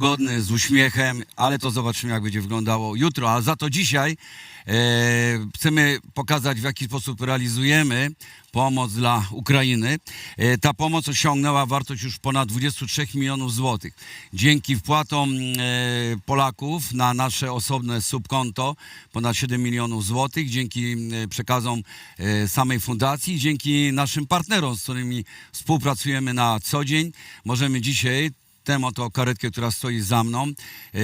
pogodny, z uśmiechem, ale to zobaczymy, jak będzie wyglądało jutro. A za to dzisiaj e, chcemy pokazać, w jaki sposób realizujemy pomoc dla Ukrainy. E, ta pomoc osiągnęła wartość już ponad 23 milionów złotych. Dzięki wpłatom e, Polaków na nasze osobne subkonto ponad 7 milionów złotych, dzięki e, przekazom e, samej fundacji, dzięki naszym partnerom, z którymi współpracujemy na co dzień, możemy dzisiaj tę oto karetkę, która stoi za mną, e,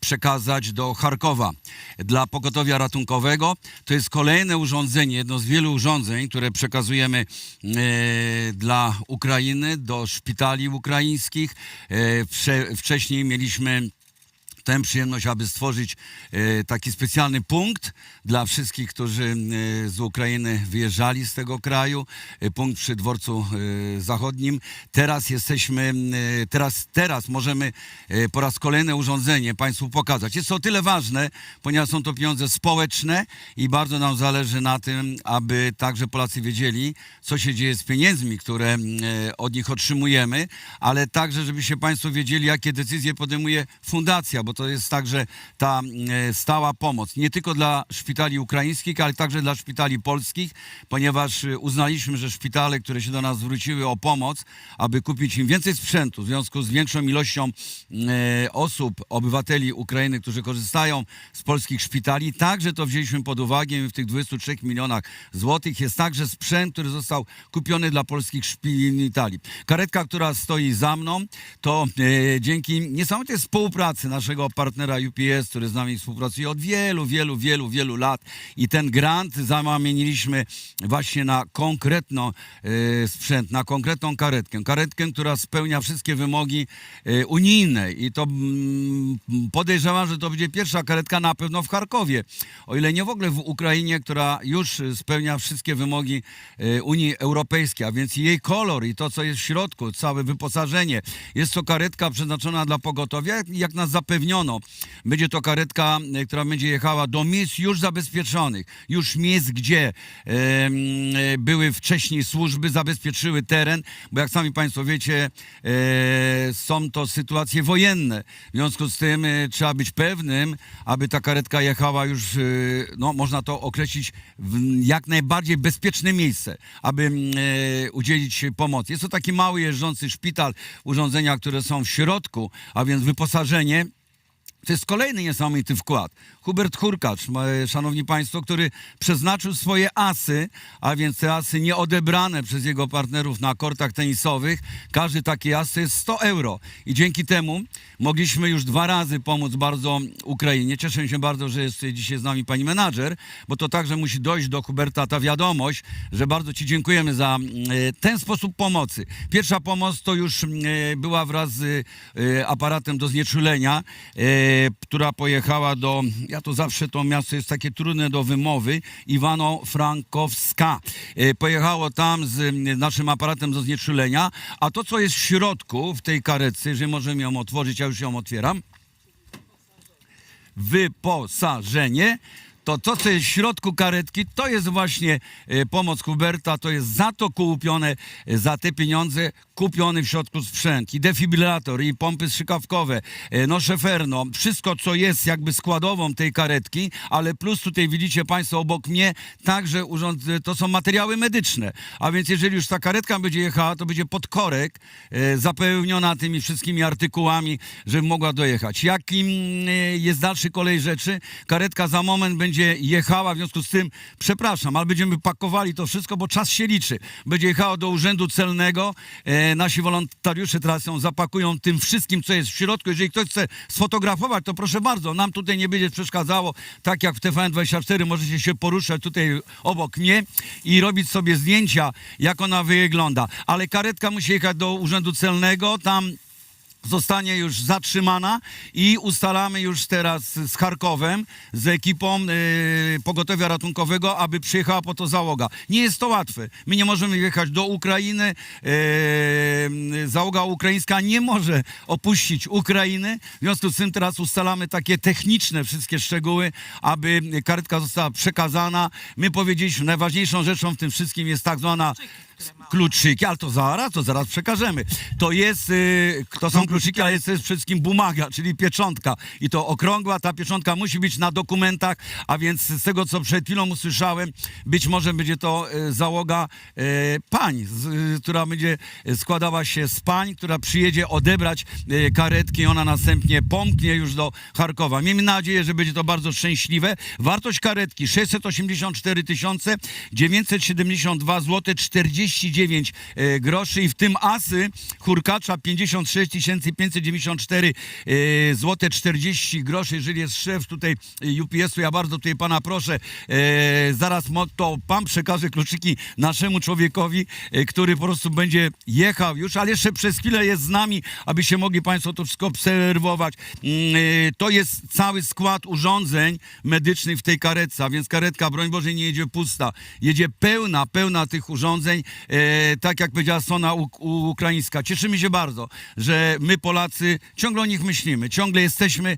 przekazać do Charkowa dla pogotowia ratunkowego. To jest kolejne urządzenie, jedno z wielu urządzeń, które przekazujemy e, dla Ukrainy, do szpitali ukraińskich. E, wcze, wcześniej mieliśmy tę przyjemność, aby stworzyć e, taki specjalny punkt dla wszystkich, którzy e, z Ukrainy wyjeżdżali z tego kraju, e, punkt przy dworcu zachodnim. Teraz jesteśmy, teraz, teraz możemy po raz kolejny urządzenie Państwu pokazać. Jest to o tyle ważne, ponieważ są to pieniądze społeczne i bardzo nam zależy na tym, aby także Polacy wiedzieli, co się dzieje z pieniędzmi, które od nich otrzymujemy, ale także, żebyście Państwo wiedzieli, jakie decyzje podejmuje fundacja, bo to jest także ta e, stała pomoc, nie tylko dla szpitali ukraińskich, ale także dla szpitali polskich, ponieważ e, uznaliśmy, że szpitale, które się do nas zwróciły o pomoc, aby kupić im więcej sprzętu w związku z większą ilością e, osób, obywateli Ukrainy, którzy korzystają z polskich szpitali, także to wzięliśmy pod uwagę w tych 23 milionach złotych jest także sprzęt, który został kupiony dla polskich szpitali. Karetka, która stoi za mną, to dzięki niesamowitej współpracy naszego partnera UPS, który z nami współpracuje od wielu, wielu, wielu, wielu lat i ten grant zamieniliśmy właśnie na konkretną e, sprzęt, na konkretną karetkę. Karetkę, która spełnia wszystkie wymogi e, unijne i to mm, podejrzewam, że to będzie pierwsza karetka na pewno w Charkowie, o ile nie w ogóle w Ukrainie, która już spełnia wszystkie wymogi e, Unii Europejskiej, a więc jej kolor i to, co jest w środku, całe wyposażenie. Jest to karetka przeznaczona dla pogotowia, jak, nas Będzie to karetka, e, która będzie jechała do miejsc już zabezpieczonych, już miejsc, gdzie e, były wcześniej służby, zabezpieczyły teren, bo jak sami Państwo wiecie, e, są to sytuacje wojenne. W związku z tym trzeba być pewnym, aby ta karetka jechała już, no można to określić, w jak najbardziej bezpieczne miejsce, aby udzielić pomocy. Jest to taki mały jeżdżący szpital, urządzenia, które są w środku, a więc wyposażenie. To jest kolejny niesamowity wkład. Hubert Hurkacz, e, szanowni państwo, który przeznaczył swoje asy, a więc te asy nieodebrane przez jego partnerów na kortach tenisowych. Każdy taki as to jest 100 euro. I dzięki temu mogliśmy już dwa razy pomóc bardzo Ukrainie. Cieszę się bardzo, że jest dzisiaj z nami pani menadżer, bo to także musi dojść do Huberta ta wiadomość, że bardzo ci dziękujemy za mm, e, ten sposób pomocy. Pierwsza pomoc to już mm, e, była wraz z aparatem do znieczulenia, która pojechała do, ja to zawsze to miasto jest takie trudne do wymowy, Iwano-Frankowska. E, Pojechało tam z naszym aparatem do znieczulenia, a to, co jest w środku w tej karetce, jeżeli możemy ją otworzyć, ja już ją otwieram, wyposażenie, to to, co jest w środku karetki, to jest właśnie e, pomoc Huberta, to jest za to kupione, e, za te pieniądze kupiony w środku sprzęt, i defibrylator, i pompy strzykawkowe, e, no szeferno, wszystko, co jest jakby składową tej karetki, ale plus tutaj widzicie Państwo obok mnie, także urząd, to są materiały medyczne, a więc jeżeli już ta karetka będzie jechała, to będzie pod korek zapełniona tymi wszystkimi artykułami, żeby mogła dojechać. Jakim jest dalszy kolej rzeczy? Karetka za moment będzie jechała, w związku z tym, przepraszam, ale będziemy pakowali to wszystko, bo czas się liczy. Będzie jechała do urzędu celnego, e, nasi wolontariusze teraz ją zapakują tym wszystkim, co jest w środku. Jeżeli ktoś chce sfotografować, to proszę bardzo, nam tutaj nie będzie przeszkadzało, tak jak w TVN24 możecie się poruszać tutaj obok mnie i robić sobie zdjęcia, jak ona wygląda. Ale karetka musi jechać do urzędu celnego, tam zostanie już zatrzymana i ustalamy już teraz z Charkowem, z ekipą y, pogotowia ratunkowego, aby przyjechała po to załoga. Nie jest to łatwe. My nie możemy jechać do Ukrainy. y, załoga ukraińska nie może opuścić Ukrainy. W związku z tym teraz ustalamy takie techniczne wszystkie szczegóły, aby karetka została przekazana. My powiedzieliśmy, najważniejszą rzeczą w tym wszystkim jest tak zwana kluczyki, ale to zaraz, to zaraz przekażemy. To jest, y, to są kluczyki, ale jest też przede wszystkim bumaga, czyli pieczątka. I to okrągła, ta pieczątka musi być na dokumentach, a więc z tego, co przed chwilą usłyszałem, być może będzie to e, załoga e, pań, z, która będzie składała się z pań, która przyjedzie odebrać e, karetki i ona następnie pomknie już do Charkowa. Miejmy nadzieję, że będzie to bardzo szczęśliwe. Wartość karetki 684 972 zł 49 e, groszy i w tym asy hurkacza 56 594 e, zł 40 groszy. Jeżeli jest szef tutaj e, UPS-u, ja bardzo tutaj pana proszę, e, zaraz to pan przekaże kluczyki naszemu człowiekowi, który po prostu będzie jechał już, ale jeszcze przez chwilę jest z nami, abyście mogli państwo to wszystko obserwować. Mm, To jest cały skład urządzeń medycznych w tej karetce, a więc karetka, broń Boże, nie jedzie pusta. Jedzie pełna, pełna tych urządzeń, tak jak powiedziała strona ukraińska. Cieszymy się bardzo, że my Polacy ciągle o nich myślimy, ciągle jesteśmy e,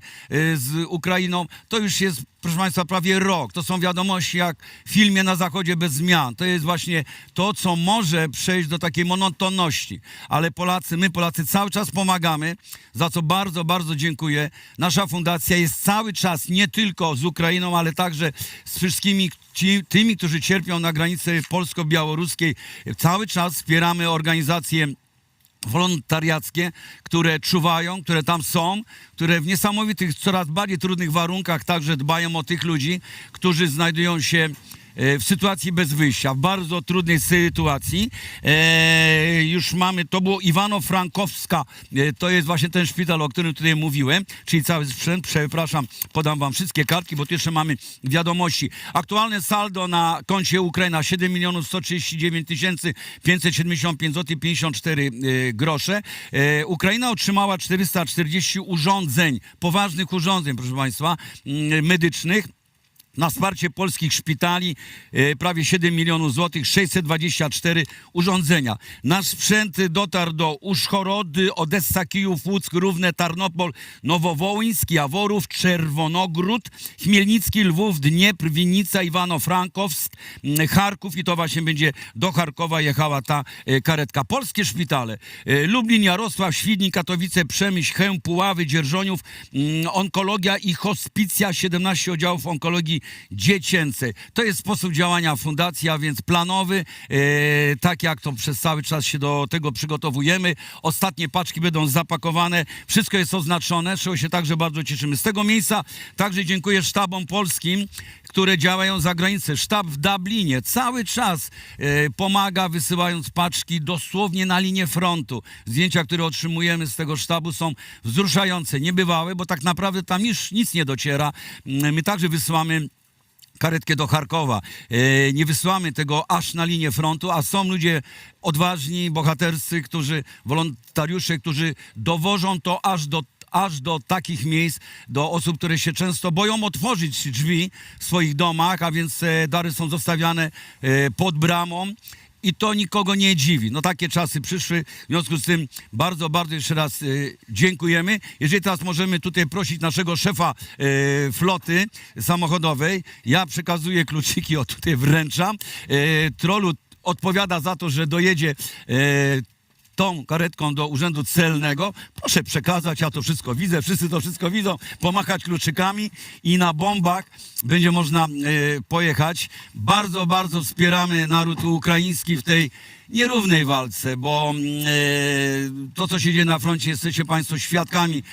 z Ukrainą. To już jest, proszę Państwa, prawie rok. To są wiadomości jak w filmie na zachodzie bez zmian. To jest właśnie to, co może przejść do takiej monotonności. Ale Polacy, my Polacy cały czas pomagamy, za co bardzo, bardzo dziękuję. Nasza fundacja jest cały czas nie tylko z Ukrainą, ale także z wszystkimi ci, tymi, którzy cierpią na granicy polsko-białoruskiej. Cały czas wspieramy organizacje wolontariackie, które czuwają, które tam są, które w niesamowitych, coraz bardziej trudnych warunkach także dbają o tych ludzi, którzy znajdują się w sytuacji bez wyjścia, w bardzo trudnej sytuacji. E, już mamy, to było Iwano-Frankowska, e, to jest właśnie ten szpital, o którym tutaj mówiłem, czyli cały sprzęt, przepraszam, podam wam wszystkie kartki, bo tu jeszcze mamy wiadomości. Aktualne saldo na koncie Ukraina 7 milionów 139 tysięcy 575 zł 54 e, grosze. E, Ukraina otrzymała 440 urządzeń, poważnych urządzeń, proszę Państwa, medycznych na wsparcie polskich szpitali e, prawie 7 milionów złotych, 624 urządzenia. Nasz sprzęt dotarł do Uszchorody, Odessa, Kijów, Łuck, Równe, Tarnopol, Nowowołyńsk, Jaworów, Czerwonogród, Chmielnicki, Lwów, Dniepr, Winnica, Iwano-Frankowsk, Charków i to właśnie będzie do Charkowa jechała ta e, karetka. Polskie szpitale, e, Lublin, Jarosław, Świdnik, Katowice, Przemyśl, Chełm, Puławy, Dzierżoniów, onkologia i hospicja, 17 oddziałów onkologii dziecięcej. To jest sposób działania fundacji, a więc planowy, e, tak jak to przez cały czas się do tego przygotowujemy. Ostatnie paczki będą zapakowane, wszystko jest oznaczone, czego się także bardzo cieszymy. Z tego miejsca także dziękuję sztabom polskim, które działają za granicą. Sztab w Dublinie cały czas e, pomaga, wysyłając paczki dosłownie na linię frontu. Zdjęcia, które otrzymujemy z tego sztabu są wzruszające, niebywałe, bo tak naprawdę tam już nic nie dociera. Mm, My także wysyłamy karetkę do Charkowa. E, nie wysyłamy tego aż na linię frontu, a są ludzie odważni, bohaterscy, którzy, wolontariusze, którzy dowożą to aż do aż do takich miejsc, do osób, które się często boją otworzyć drzwi w swoich domach, a więc e, dary są zostawiane e, pod bramą. I to nikogo nie dziwi. No takie czasy przyszły, w związku z tym bardzo, bardzo jeszcze raz e, dziękujemy. Jeżeli teraz możemy tutaj prosić naszego szefa e, floty samochodowej, ja przekazuję kluczyki, o tutaj wręczam. E, trolu odpowiada za to, że dojedzie e, tą karetką do urzędu celnego. Proszę przekazać, ja to wszystko widzę, wszyscy to wszystko widzą, pomachać kluczykami i na bombach będzie można e, pojechać. Bardzo, bardzo wspieramy naród ukraiński w tej nierównej walce, bo e, to, co się dzieje na froncie, jesteście Państwo świadkami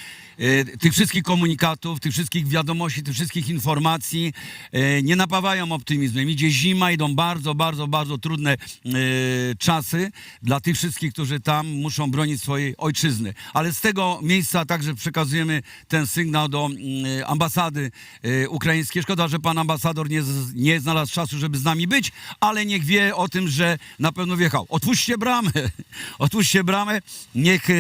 tych wszystkich komunikatów, tych wszystkich wiadomości, tych wszystkich informacji e, nie napawają optymizmem. Idzie zima, idą bardzo, bardzo, bardzo trudne e, czasy dla tych wszystkich, którzy tam muszą bronić swojej ojczyzny. Ale z tego miejsca także przekazujemy ten sygnał do mm, ambasady e, ukraińskiej. Szkoda, że pan ambasador nie, nie znalazł czasu, żeby z nami być, ale niech wie o tym, że na pewno wjechał. Otwórzcie bramę, otwórzcie bramę, niech e,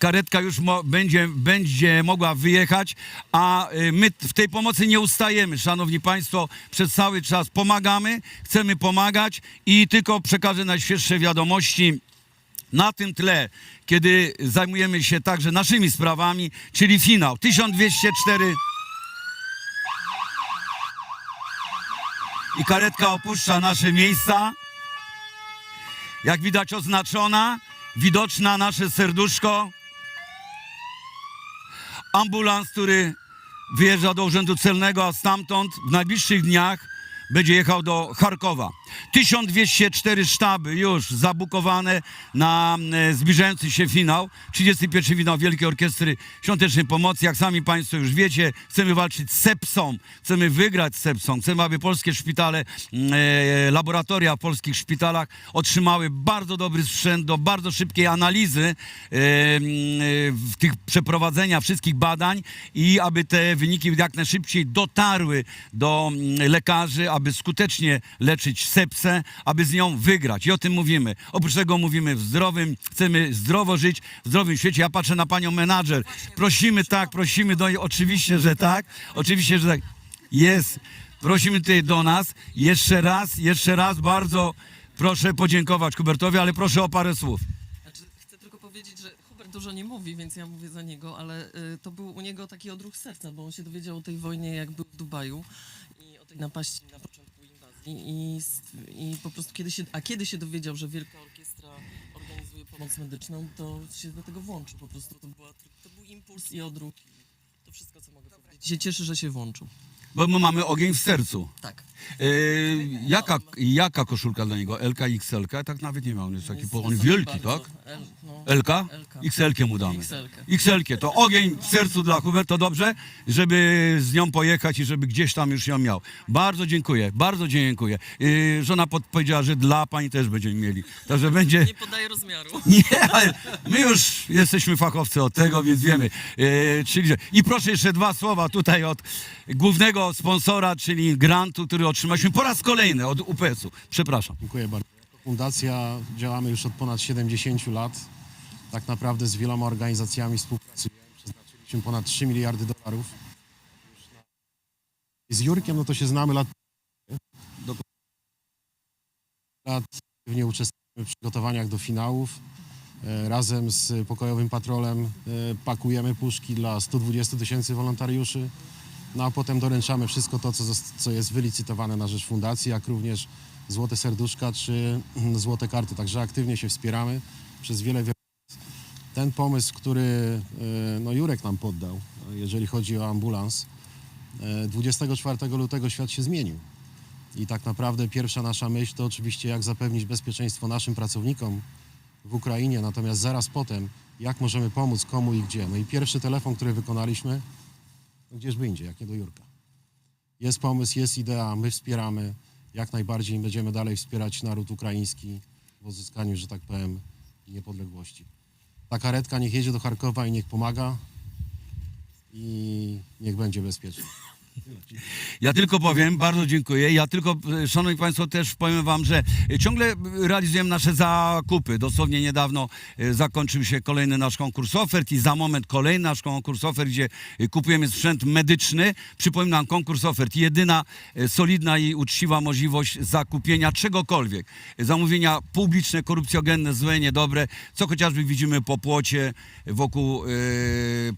karetka już mo- będzie, będzie mogła wyjechać, a y, my w tej pomocy nie ustajemy, szanowni państwo, przez cały czas pomagamy, chcemy pomagać i tylko przekażę najświeższe wiadomości na tym tle, kiedy zajmujemy się także naszymi sprawami, czyli finał 1204 i karetka opuszcza nasze miejsca. Jak widać oznaczona, widoczna nasze serduszko. Ambulans, który wyjeżdża do Urzędu Celnego, a stamtąd w najbliższych dniach będzie jechał do Charkowa. 1204 sztaby już zabukowane na e, zbliżający się finał. 31 finał Wielkiej Orkiestry Świątecznej Pomocy. Jak sami Państwo już wiecie, chcemy walczyć z sepsą, chcemy wygrać z sepsą, chcemy, aby polskie szpitale, mm, e, laboratoria w polskich szpitalach otrzymały bardzo dobry sprzęt do bardzo szybkiej analizy e, mm, e, w tych przeprowadzenia wszystkich badań i aby te wyniki jak najszybciej dotarły do mm, lekarzy, aby skutecznie leczyć sepsę, aby z nią wygrać. I o tym mówimy. Oprócz tego mówimy w zdrowym, chcemy zdrowo żyć w zdrowym świecie. Ja patrzę na panią menadżer. Prosimy tak, prosimy do niej. Oczywiście, że tak. Oczywiście, że tak. Jest. Prosimy tutaj do nas. Jeszcze raz, jeszcze raz bardzo proszę podziękować Hubertowi, ale proszę o parę słów. Znaczy, chcę tylko powiedzieć, że Hubert dużo nie mówi, więc ja mówię za niego, ale y, to był u niego taki odruch serca, bo on się dowiedział o tej wojnie, jak był w Dubaju tej napaści na początku inwazji. I, i po prostu kiedy się, a kiedy się dowiedział, że Wielka Orkiestra organizuje pomoc medyczną, to się do tego włączył po prostu. To, była, to był impuls i odruch. To wszystko, co mogę powiedzieć. I się cieszę, że się włączył. Bo my mamy ogień w sercu. Tak. Yy, jaka, jaka koszulka dla niego? LK, XL? Tak nawet nie ma, on jest taki, po- on wielki, tak? L, no. LK? LK. XL mu damy. XL-kę. XL to ogień w sercu dla Hubert, to dobrze, żeby z nią pojechać i żeby gdzieś tam już ją miał. Bardzo dziękuję, bardzo dziękuję. Yy, żona podpowiedziała, że dla pani też będziemy mieli. Także będzie... Nie podaję rozmiaru. Nie, ale my już jesteśmy fachowcy od tego, więc wiemy. E, czyli, że- I proszę jeszcze dwa słowa tutaj od głównego sponsora, czyli grantu, który otrzymaliśmy po raz kolejny od UPS-u. Przepraszam. Dziękuję bardzo. Fundacja działamy już od ponad 70 lat. Tak naprawdę z wieloma organizacjami współpracujemy. Przeznaczyliśmy ponad 3 miliardy dolarów. Z Jurkiem no to się znamy lat. lat aktywnie uczestniczymy w przygotowaniach do finałów. E, Razem z Pokojowym Patrolem e, pakujemy puszki dla 120 tysięcy wolontariuszy. No a potem doręczamy wszystko to, co, co jest wylicytowane na rzecz fundacji, jak również złote serduszka czy mm, złote karty. Także aktywnie się wspieramy przez wiele, wiele lat. Ten pomysł, który e, no, Jurek nam poddał, e, jeżeli chodzi o ambulans, e, 24 lutego świat się zmienił. I tak naprawdę pierwsza nasza myśl to oczywiście jak zapewnić bezpieczeństwo naszym pracownikom w Ukrainie, natomiast zaraz potem jak możemy pomóc komu i gdzie. No i pierwszy telefon, który wykonaliśmy, no gdzieżby indziej, jak nie do Jurka. Jest pomysł, jest idea, my wspieramy, jak najbardziej będziemy dalej wspierać naród ukraiński w uzyskaniu, że tak powiem, niepodległości. Ta karetka niech jedzie do Charkowa i niech pomaga i niech będzie bezpieczna. Ja tylko powiem, bardzo dziękuję. Ja tylko, szanowni państwo, też powiem wam, że ciągle realizujemy nasze zakupy. Dosłownie niedawno e, zakończył się kolejny nasz konkurs ofert i za moment kolejny nasz konkurs ofert, gdzie e, kupujemy sprzęt medyczny. Przypominam, konkurs ofert, jedyna e, solidna i uczciwa możliwość zakupienia czegokolwiek. Zamówienia publiczne, korupcjogenne, złe, niedobre, co chociażby widzimy po płocie wokół e,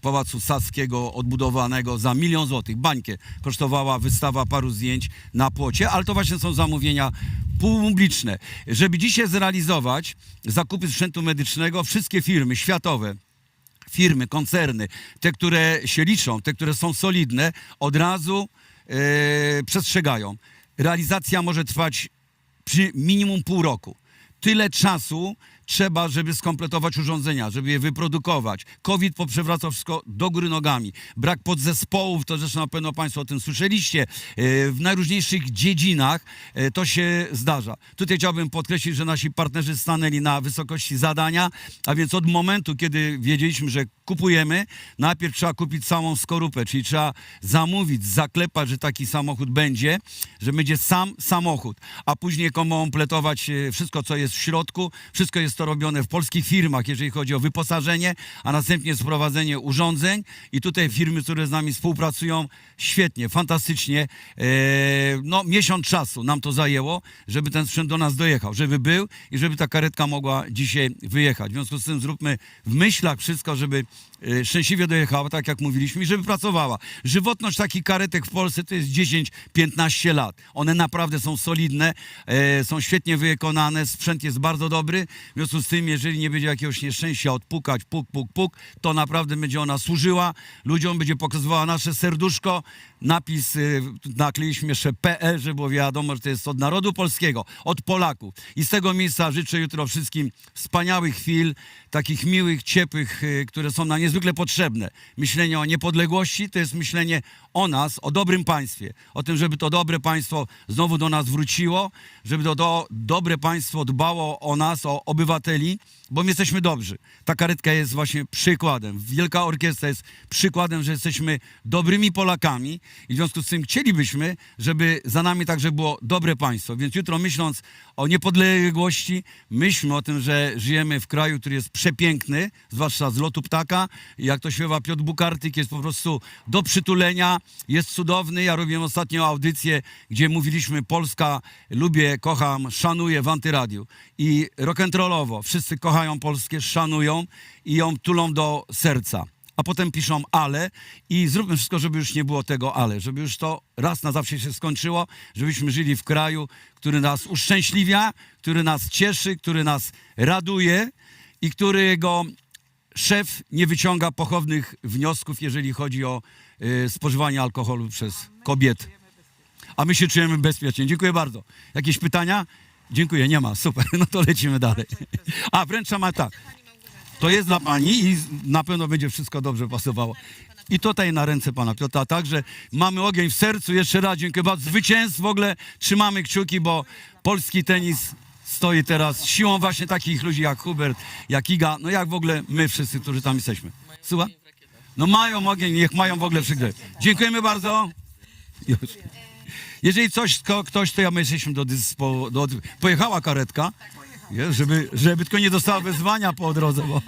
Pałacu Saskiego odbudowanego za milion złotych. Bańkę kosztowała wystawa paru zdjęć na płocie, ale to właśnie są zamówienia publiczne. Żeby dzisiaj zrealizować zakupy sprzętu medycznego, wszystkie firmy światowe, firmy, koncerny, te, które się liczą, te, które są solidne, od razu e, przestrzegają. Realizacja może trwać przy minimum pół roku. Tyle czasu trzeba, żeby skompletować urządzenia, żeby je wyprodukować. COVID poprzewracał wszystko do góry nogami. Brak podzespołów, to zresztą na pewno Państwo o tym słyszeliście. E, W najróżniejszych dziedzinach e, to się zdarza. Tutaj chciałbym podkreślić, że nasi partnerzy stanęli na wysokości zadania, a więc od momentu, kiedy wiedzieliśmy, że kupujemy, najpierw trzeba kupić całą skorupę, czyli trzeba zamówić, zaklepać, że taki samochód będzie, że będzie sam samochód, a później kompletować e, wszystko, co jest w środku. Wszystko jest to robione w polskich firmach, jeżeli chodzi o wyposażenie, a następnie sprowadzenie urządzeń. I tutaj firmy, które z nami współpracują, świetnie, fantastycznie. E, no, miesiąc czasu nam to zajęło, żeby ten sprzęt do nas dojechał, żeby był i żeby ta karetka mogła dzisiaj wyjechać. W związku z tym zróbmy w myślach wszystko, żeby szczęśliwie dojechała, tak jak mówiliśmy, i żeby pracowała. Żywotność takich karetek w Polsce to jest 10-15 lat. One naprawdę są solidne, e, są świetnie wykonane, sprzęt jest bardzo dobry. W związku z tym, jeżeli nie będzie jakiegoś nieszczęścia odpukać, puk, puk, puk, to naprawdę będzie ona służyła. Ludziom będzie pokazywała nasze serduszko. Napis y, nakleiliśmy jeszcze PL, żeby było wiadomo, że to jest od narodu polskiego, od Polaków. I z tego miejsca życzę jutro wszystkim wspaniałych chwil, takich miłych, ciepłych, y, które są nam niezwykle potrzebne. Myślenie o niepodległości to jest myślenie o nas, o dobrym państwie, o tym, żeby to dobre państwo znowu do nas wróciło, żeby to, to dobre państwo dbało o nas, o obywateli, bo my jesteśmy dobrzy. Ta karetka jest właśnie przykładem. Wielka Orkiestra jest przykładem, że jesteśmy dobrymi Polakami i w związku z tym chcielibyśmy, żeby za nami także było dobre państwo. Więc jutro myśląc o niepodległości, myślmy o tym, że żyjemy w kraju, który jest przepiękny, zwłaszcza z lotu ptaka. Jak to śpiewa Piotr Bukartyk, jest po prostu do przytulenia, jest cudowny. Ja robiłem ostatnio audycję, gdzie mówiliśmy Polska, lubię, kocham, szanuję w antyradiu. I rock'n'rollowo, wszyscy kochają Polskę, szanują i ją tulą do serca. A potem piszą ale i zróbmy wszystko, żeby już nie było tego ale, żeby już to raz na zawsze się skończyło, żebyśmy żyli w kraju, który nas uszczęśliwia, który nas cieszy, który nas raduje i którego szef nie wyciąga pochownych wniosków, jeżeli chodzi o y, spożywanie alkoholu przez kobiety. A my się czujemy bezpiecznie. Dziękuję bardzo. Jakieś pytania? Dziękuję, nie ma. Super. No to lecimy dalej. A wręcza ma tak. To jest dla pani i na pewno będzie wszystko dobrze pasowało. I tutaj na ręce pana Piotra. Także mamy ogień w sercu. Jeszcze raz dziękuję bardzo. Zwycięstw w ogóle trzymamy kciuki, bo polski tenis stoi teraz siłą właśnie takich ludzi jak Hubert, jak Iga, no jak w ogóle my wszyscy, którzy tam jesteśmy. Słucham? No mają ogień, niech mają w ogóle przygry. Dziękujemy bardzo. Jeżeli coś, ktoś, to ja my jesteśmy do, dyspo, do Pojechała karetka, jest, żeby, żeby tylko nie dostała wezwania po drodze, bo...